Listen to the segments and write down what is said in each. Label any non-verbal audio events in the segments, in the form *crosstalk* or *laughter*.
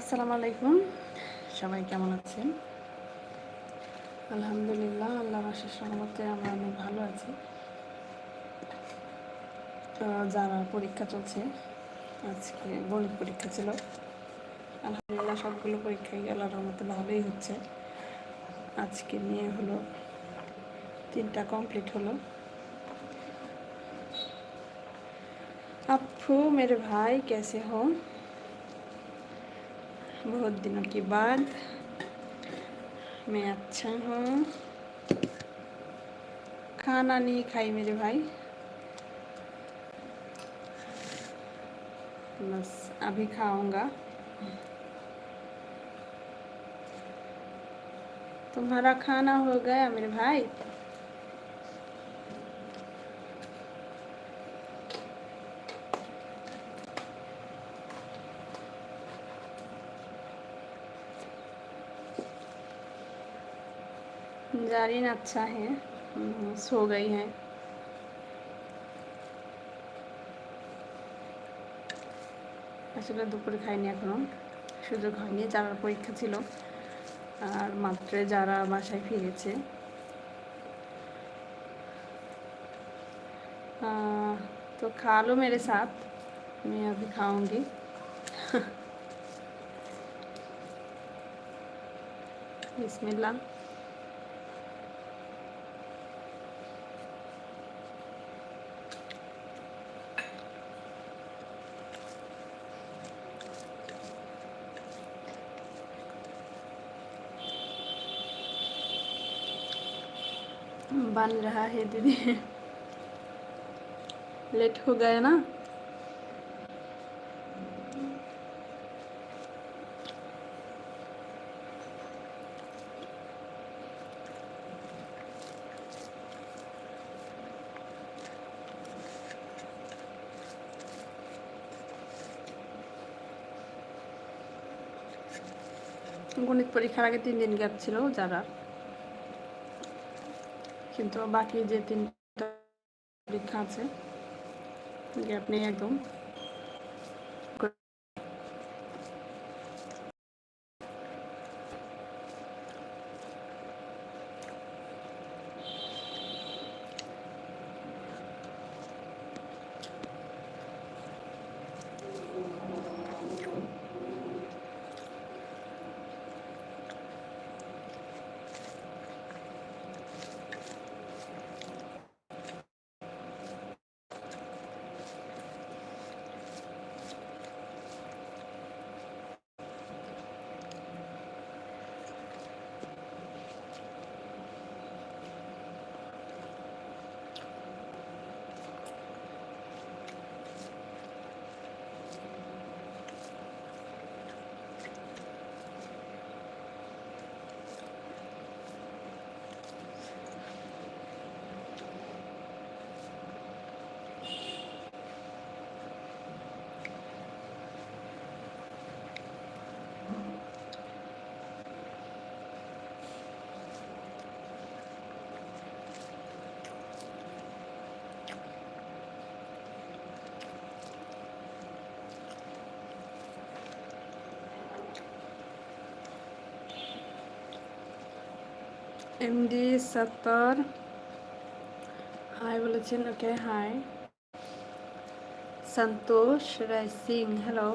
আসসালামু আলাইকুম। সবাই কেমন আছেন? আলহামদুলিল্লাহ আল্লাহ আশেষ সহমতে আমরা অনেক ভালো আছি। যারা পরীক্ষা চলছে, আজকে গণিত পরীক্ষা ছিল। আলহামদুলিল্লাহ সবগুলো পরীক্ষাই আল্লাহ রহমতে ভালোই হচ্ছে। আজকে নিয়ে হলো, তিনটা কমপ্লিট হলো। আপু, মেরে ভাই কেসে হোম बहुत दिनों के बाद मैं अच्छा हूँ। खाना नहीं खाई मेरे भाई। बस अभी खाऊँगा। तुम्हारा खाना हो गया मेरे भाई? जारिन अच्छा है हम्म, सो गई हैं আসলে দুপুরে খাইনি এখনো সুযোগ হয়নি যারা পরীক্ষা ছিল আর মাত্রে যারা বাসায় ফিরেছে आ, तो खा लो मेरे साथ मैं अभी खाऊंगी बिस्मिल्लाह *laughs* बन रहा है दीदी लेट हो गया ना গণিত পরীক্ষার আগে তিন দিন গ্যাপ ছিল যারা কিন্তু বাকি যে তিনটা পরীক্ষা আছে গ্যাপ নেই একদম এমডি সত্তর হাই বলেছেন okay hi Santosh Roy Singh hello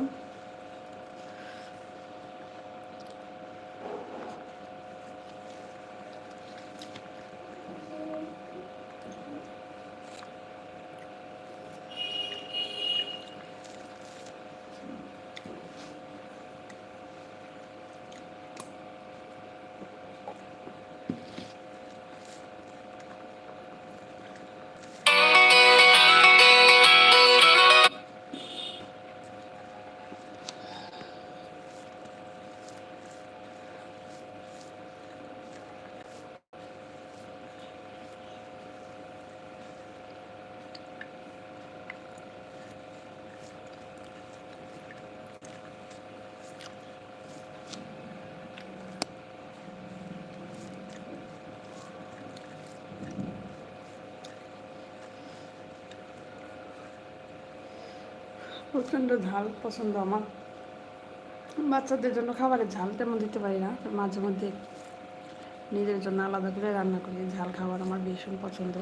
প্রচণ্ড ঝাল পছন্দ আমার। বাচ্চাদের জন্য খাবারের ঝাল তেমন দিতে পারি না, মাঝে মধ্যে নিজের জন্য আলাদা করে রান্না করি। ঝাল খাবার আমার ভীষণ পছন্দ।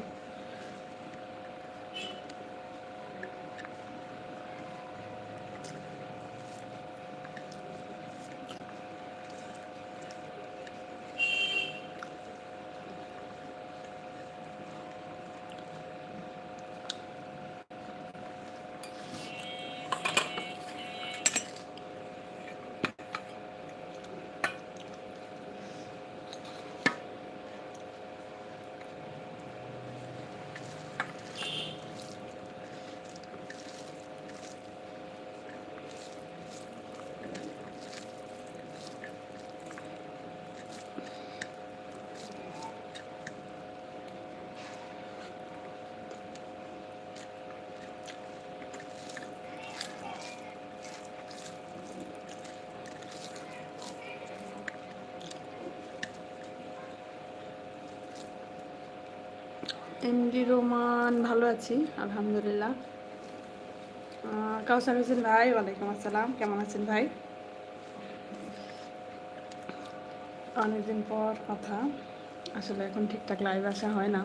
এমডি রোমান, ভালো আছি, আলহামদুলিল্লাহ। কাউসার হোসেন ভাই, ওয়ালাইকুম আসসালাম। কেমন আছেন ভাই? অনেকদিন পর কথা। আসলে এখন ঠিকঠাক লাইভ আসা হয় না।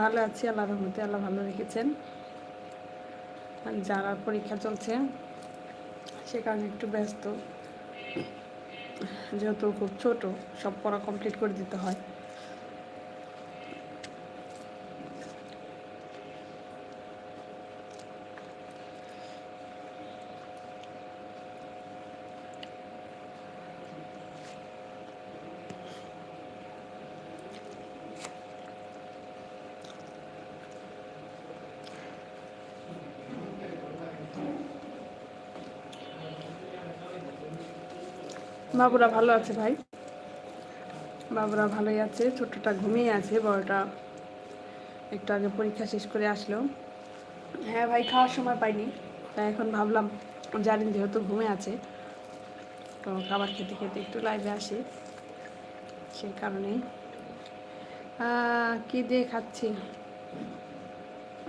ভালো আছি, আল্লাহ রহমতে, আল্লাহ ভালো রেখেছেন। যারা পরীক্ষা চলছে, সে কারণে একটু ব্যস্ত। যেহেতু খুব ছোট, সব পড়া কমপ্লিট করে দিতে হয়। বাবুরা ভালো আছে ভাই? বাবুরা ভালোই আছে ছোটটা ঘুমিয়ে আছে, বড়টা একটু আগে পরীক্ষা শেষ করে আসলো। হ্যাঁ ভাই, খাওয়ার সময় পাইনি, তাই এখন ভাবলাম জানেন যেহেতু ঘুমে আছে, তো খাবার খেতে খেতে একটু লাইভে আসি সেই কারণেই। কি দিয়ে খাচ্ছি?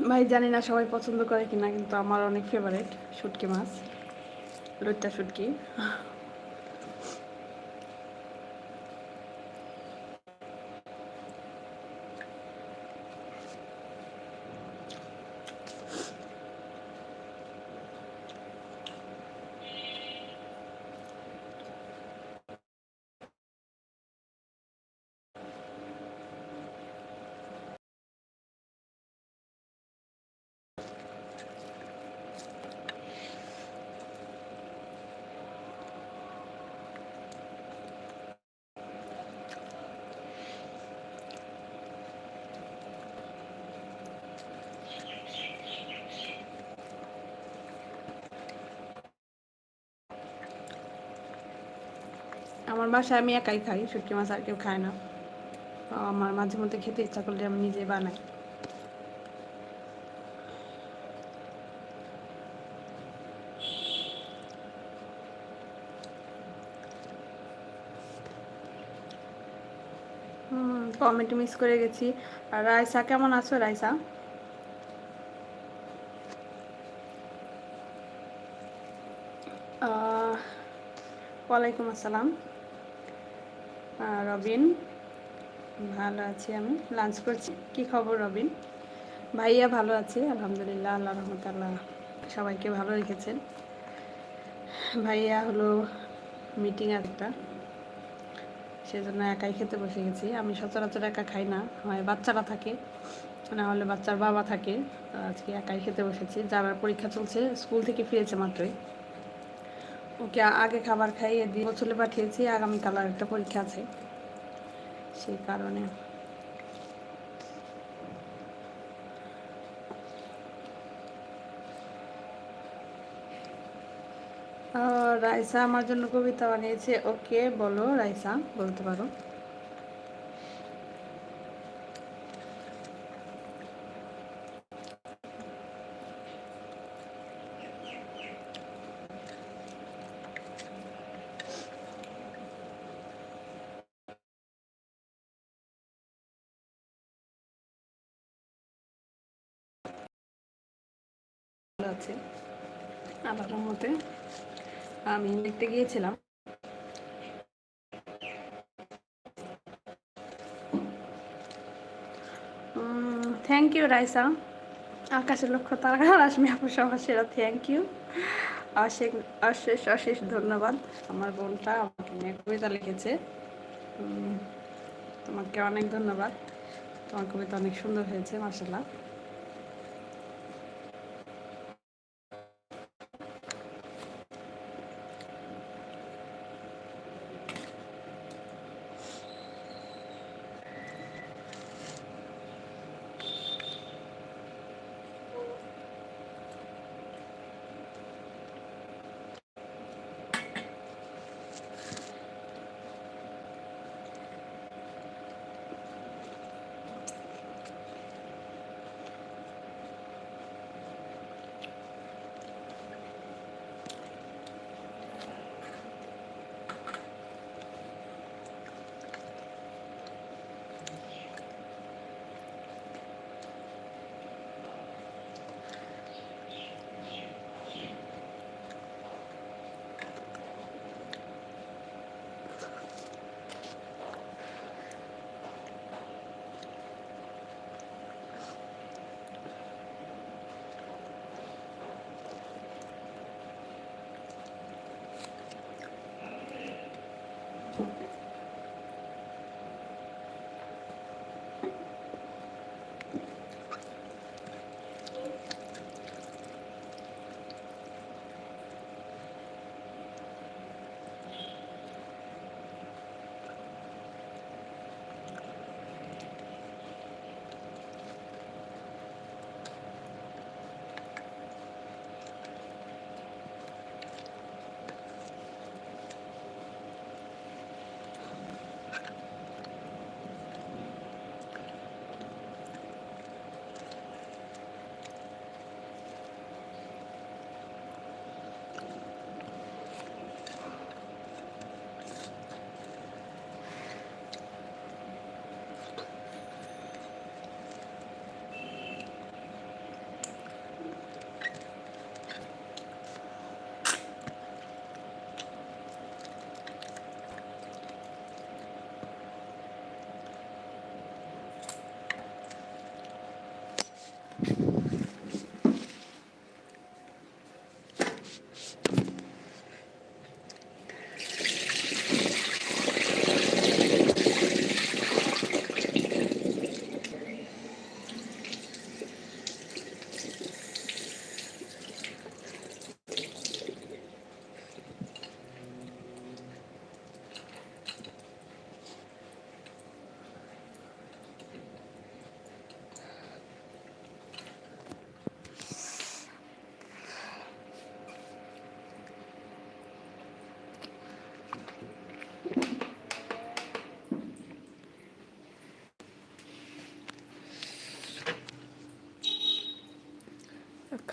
ভাই জানি না সবাই পছন্দ করে কিনা, কিন্তু আমার অনেক ফেভারিট শুটকি মাছ, লইট্টা শুটকি। আমার বাসায় আমি একাই খাই শুটকি মাছ আর কেউ খায় না। আমার মাঝে মধ্যে খেতে ইচ্ছা করলে আমি নিজে বানাই। কমেন্ট মিস করে গেছি। আর রাইসা কেমন আছো আহ, ওয়ালাইকুম আসসালাম। রবিন, ভালো আছি আমি। লাঞ্চ করছি। কি খবর রবিন? ভাইয়া ভালো আছে, আলহামদুলিল্লাহ, আল্লাহ রহমতাল্লাহ সবাইকে ভালো রেখেছেন। ভাইয়া হলো মিটিং একটা, সেজন্য একাই খেতে বসে গেছি। আমি সচরাচর একা খাই না, হয় বাচ্চারা থাকে, না হলে বাচ্চার বাবা থাকে আজকে একাই খেতে বসেছি। যারা পরীক্ষা চলছে স্কুল থেকে ফিরেছে মাত্রই। ওকে আগে খাবার খাইয়ে দিয়ে চলে পাঠিয়েছি আগামীকাল আর একটা পরীক্ষা আছে। সেই কারণে। রাইসা আমার জন্য কবিতা বানিয়েছে। ওকে বলো, রাইসা, বলতে পারো। আছে। আল্লাহর মতে আমি দেখতে গিয়েছিলাম। Thank you Raisa. আকাশের লক্ষ্য তারা রাশ্মি আপু সবার সেরা থ্যাংক ইউ অশেষ অশেষ অশেষ ধন্যবাদ। আমার বোনটা আমাকে নিয়ে কবিতা লিখেছে। তোমাকে অনেক ধন্যবাদ। তোমার কবিতা অনেক সুন্দর হয়েছে মার্শাল্লাহ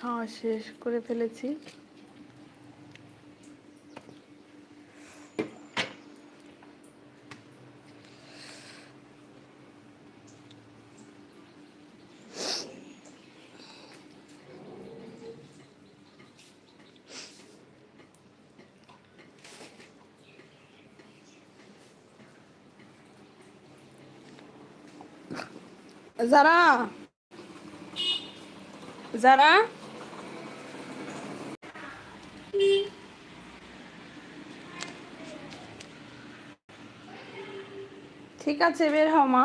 খাওয়া শেষ করে ফেলেছি। যারা যারা ঠিক আছে বের হও মা।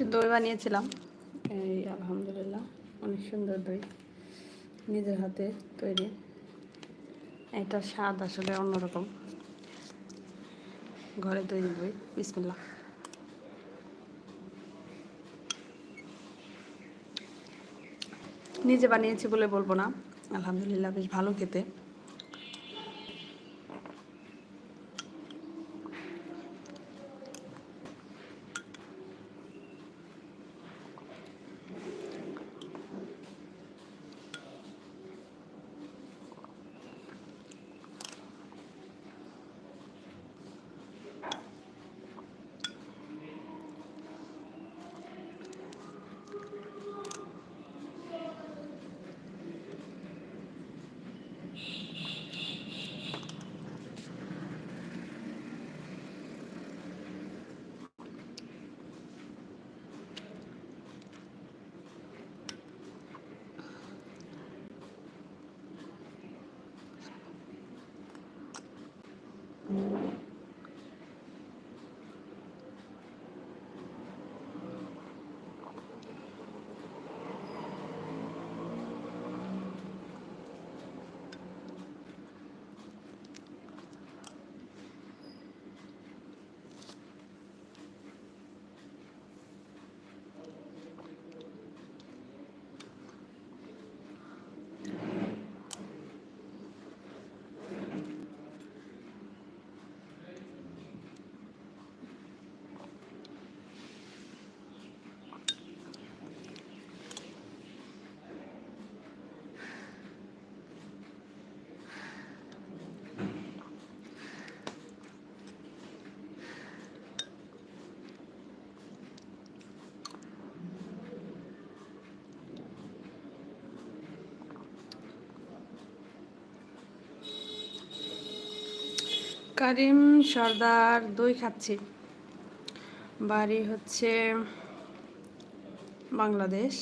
একটু দই বানিয়েছিলাম। এই আলহামদুলিল্লাহ অনেক সুন্দর দই। নিজের হাতে তৈরি। এটা স্বাদ আসলে অন্যরকম। ঘরে তৈরি দই বিসমিল্লা নিজে বানিয়েছি বলে বলব না। আলহামদুলিল্লাহ বেশ ভালো খেতে। কারিম সর্দার দই খাচ্ছি। বাড়ি হচ্ছে বাংলাদেশ।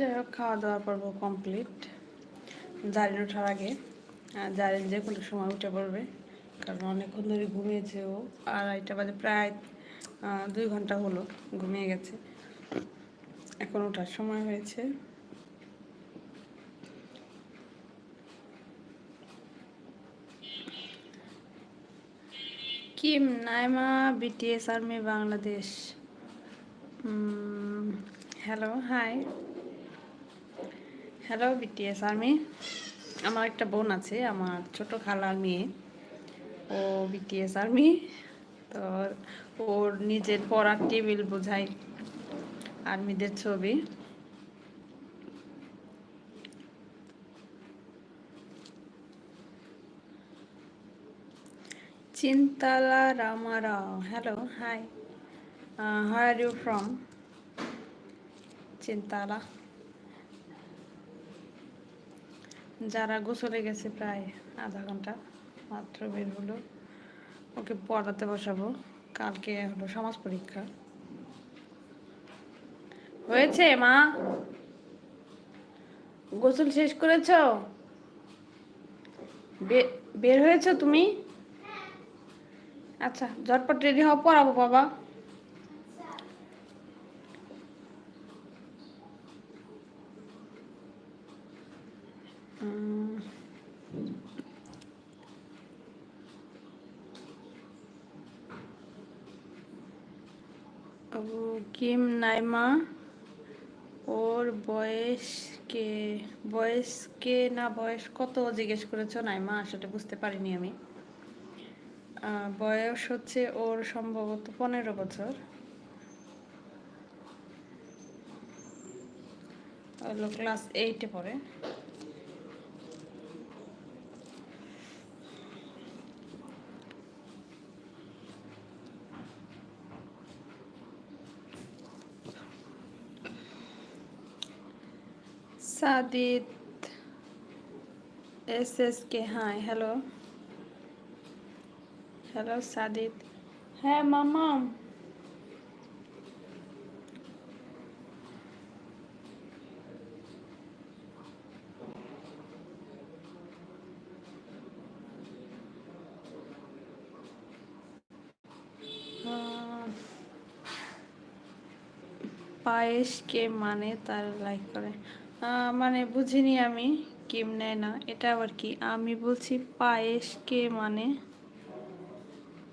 যাই হোক খাওয়া দাওয়া পর্ব কমপ্লিট জারিন ওঠার আগে জারিন যে কোনো সময় উঠে পড়বে, কারণ অনেকক্ষণ ধরে ঘুমিয়েছে ও। আর আড়াইটা বাজে প্রায় দুই ঘণ্টা হলো, ঘুমিয়ে গেছে। এখন ওঠার সময় হয়েছে। Kim, Naima, BTS army, Bangladesh. Hello, hi. Hello BTS army আমার একটা বোন আছে, আমার ছোট খালার মেয়ে। ও বিটিএস আর্মি তো ওর নিজের পড়ার টেবিল বোঝায় আর্মিদের ছবি। Chintala Ramarao hello hi hi are you from Chintala. যারা গোসলে গেছে প্রায় আধা ঘণ্টা মাত্র বের হলো, ওকে পড়াতে বসাবো। কালকে হলো সমাজ পরীক্ষা। হয়েছে, মা? গোসল শেষ করেছ? বের হয়েছো তুমি? আচ্ছা ঝটপট রেডি হও, পড়াবো বাবা। ও কিম নাইমা ওর বয়স কে বয়স কে না বয়স কত জিজ্ঞেস করেছ নাইমা? আসলে বুঝতে পারিনি আমি। বয়স হচ্ছে ওর সম্ভবত পনেরো বছর। ক্লাস এইটে পড়ে। Sadit S S K hi hello hello Sadit হ্যাঁ মামা পায়েস কে মানে তার লাইক করে? মানে বুঝিনি আমি কিম নেয় না, এটা আবার কি? আমি বলছি পায়েস কে মানে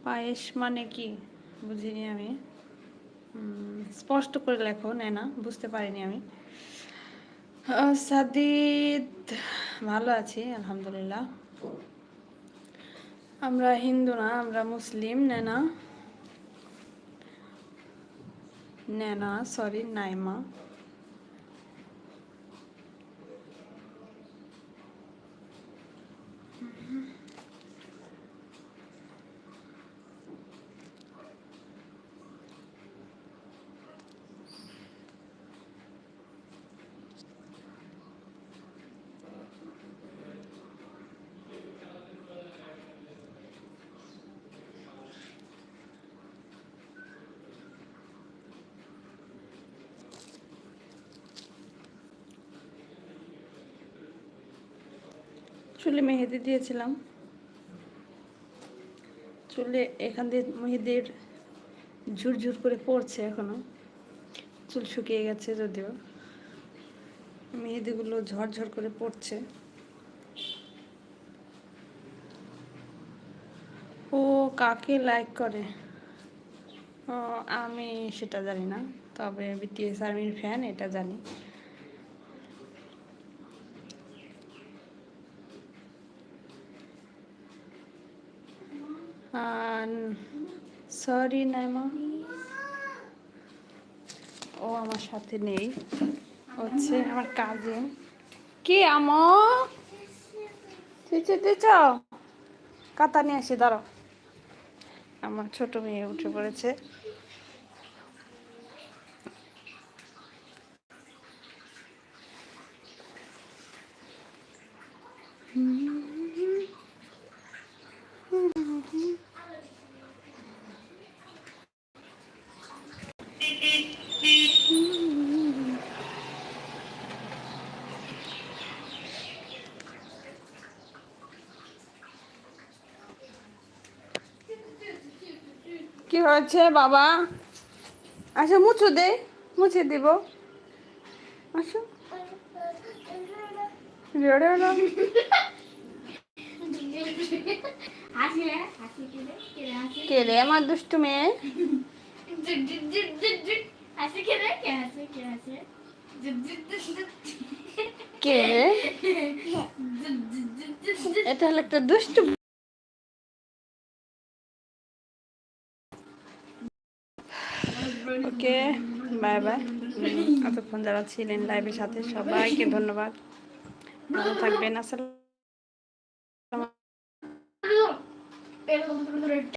পায়েস মানে কি? বুঝিনি আমি। স্পষ্ট করে লেখো, নেয় না, বুঝতে পারিনি আমি। সাদিদ, ভালো আছি, আলহামদুলিল্লাহ। আমরা হিন্দু না, আমরা মুসলিম নেনা নেনা সরি নাইমা। চুলে মেহেদি দিয়েছিলাম। চুলে এখান দিয়ে মেহেদির ঝুরঝুর করে পড়ছে এখনও। চুল শুকিয়ে গেছে যদিও। মেহেদিগুলো ঝরঝর করে পড়ছে। ও কাকে লাইক করে? আমি সেটা জানি না, তবে বিটিএস আর্মির ফ্যান এটা জানি। সরি নাইমা। ও আমার সাথে নেই। হচ্ছে আমার কাজিন কি আমো তুই দিচ্ছ কাতা নিয়ে আসি ধরো আমার ছোট মেয়ে উঠে পড়েছে। কি হয়েছে, বাবা? আচ্ছা মুছো দে, মুছে দিব। আসো। কে রে আমার দুষ্টু মেয়ে? কে? এটা হলো একটা দুষ্টু ওকে বাই বাই। এতক্ষণ যারা ছিলেন লাইভের সাথে সবাইকে ধন্যবাদ। ভালো থাকবেন আসলে